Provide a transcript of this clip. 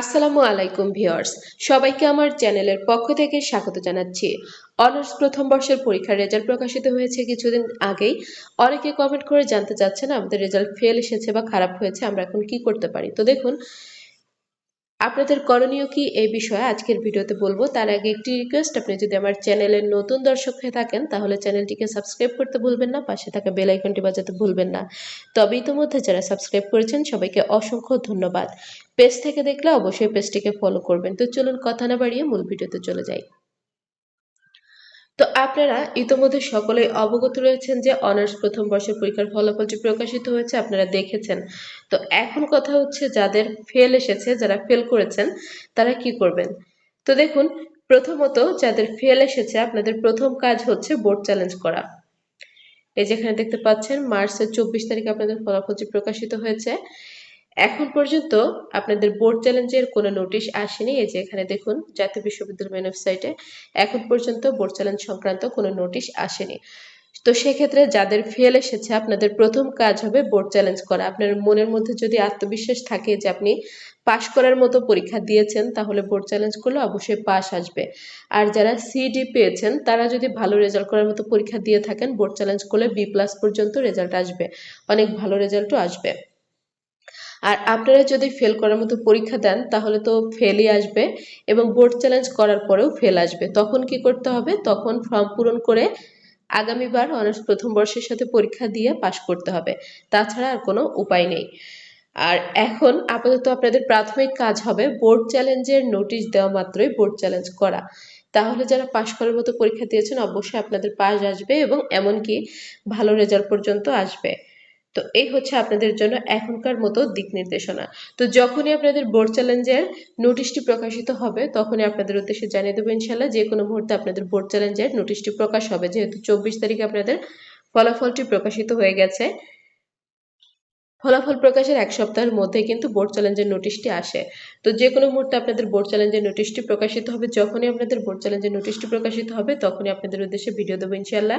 আসসালামু আলাইকুম ভিওর্স সবাইকে আমার চ্যানেলের পক্ষ থেকে স্বাগত জানাচ্ছি। অনার্স প্রথম বর্ষের পরীক্ষার রেজাল্ট প্রকাশিত হয়েছে কিছুদিন আগেই। অনেকে কমেন্ট করে জানতে চাচ্ছেন, আমাদের রেজাল্ট ফেল এসেছে বা খারাপ হয়েছে, আমরা এখন কি করতে পারি? তো দেখুন আপনাদের করণীয় কি এই বিষয়ে আজকের ভিডিওতে বলব। তার আগে একটি রিকোয়েস্ট আপনি যদি আমার চ্যানেলের নতুন দর্শক হয়ে থাকেন, তাহলে চ্যানেলটিকে সাবস্ক্রাইব করতে ভুলবেন না, পাশে থাকা বেল আইকনটি বাজাতে ভুলবেন না। তবে ইতিমধ্যে যারা সাবস্ক্রাইব করেছেন, সবাইকে অসংখ্য ধন্যবাদ। পেজ থেকে দেখলে অবশ্যই পেজটিকে ফলো করবেন। তো চলুন কথা না বাড়িয়ে মূল ভিডিওতে চলে যাই। তো আপনারা ইতোমধ্যে সকলেই অবগত রয়েছেন যে অনার্স প্রথম বর্ষের পরীক্ষার ফলাফলটি প্রকাশিত হয়েছে, আপনারা দেখেছেন। তো এখন কথা হচ্ছে যাদের ফেল এসেছে, যারা ফেল করেছেন, তারা কি করবেন? তো দেখুন, প্রথমত যাদের ফেল এসেছে, আপনাদের প্রথম কাজ হচ্ছে বোর্ড চ্যালেঞ্জ করা। এই যেখানে দেখতে পাচ্ছেন, মার্চের চব্বিশ তারিখে আপনাদের ফলাফলটি প্রকাশিত হয়েছে। এখন পর্যন্ত আপনাদের বোর্ড চ্যালেঞ্জের কোনো নোটিশ আসেনি। এই যে এখানে দেখুন, জাতীয় বিশ্ববিদ্যালয় মেন ওয়েবসাইটে এখন পর্যন্ত বোর্ড চ্যালেঞ্জ সংক্রান্ত কোনো নোটিশ আসেনি। তো সেক্ষেত্রে যাদের ফেল এসেছে, আপনাদের প্রথম কাজ হবে বোর্ড চ্যালেঞ্জ করা। আপনার মনের মধ্যে যদি আত্মবিশ্বাস থাকে যে আপনি পাশ করার মতো পরীক্ষা দিয়েছেন, তাহলে বোর্ড চ্যালেঞ্জ করলে অবশ্যই পাশ আসবে। আর যারা সিডি পেয়েছেন, তারা যদি ভালো রেজাল্ট করার মতো পরীক্ষা দিয়ে থাকেন বোর্ড চ্যালেঞ্জ করলে বি প্লাস পর্যন্ত রেজাল্ট আসবে। অনেক ভালো রেজাল্টও আসবে। আর আপনারা যদি ফেল করার মতো পরীক্ষা দেন, তাহলে তো ফেলই আসবে এবং বোর্ড চ্যালেঞ্জ করার পরেও ফেল আসবে। তখন কি করতে হবে? তখন ফর্ম পূরণ করে আগামীবার অনার্স প্রথম বর্ষের সাথে পরীক্ষা দিয়ে পাশ করতে হবে। তাছাড়া আর কোনো উপায় নেই। আর এখন আপাতত আপনাদের প্রাথমিক কাজ হবে বোর্ড চ্যালেঞ্জের নোটিশ দেওয়া মাত্রই বোর্ড চ্যালেঞ্জ করা। তাহলে যারা পাশ করার মতো পরীক্ষা দিয়েছেন, অবশ্যই আপনাদের পাস আসবে এবং এমনকি ভালো রেজাল্ট পর্যন্ত আসবে। তো এই হচ্ছে আপনাদের জন্য এখনকার মতো দিক নির্দেশনা। তো যখনই আপনাদের বোর্ড চ্যালেঞ্জের নোটিশটি প্রকাশিত হবে, তখনই আপনাদের উদ্দেশ্যে জানিয়ে দেবো ইনশাল্লাহ যে কোনো মুহূর্তে আপনাদের বোর্ড চ্যালেঞ্জের নোটিশটি প্রকাশ হবে। যেহেতু চব্বিশ তারিখে আপনাদের ফলাফলটি প্রকাশিত হয়ে গেছে। ফলাফল প্রকাশের এক সপ্তাহের মধ্যে কিন্তু বোর্ড চ্যালেঞ্জের নোটিশটি আসে। তো যে কোনো মুহূর্তে আপনাদের বোর্ড চ্যালেঞ্জের নোটিশটি প্রকাশিত হবে, যখনই আপনাদের বোর্ড চ্যালেঞ্জের নোটিশটি প্রকাশিত হবে, তখনই আপনাদের উদ্দেশ্যে ভিডিও দেবো ইনশাল্লাহ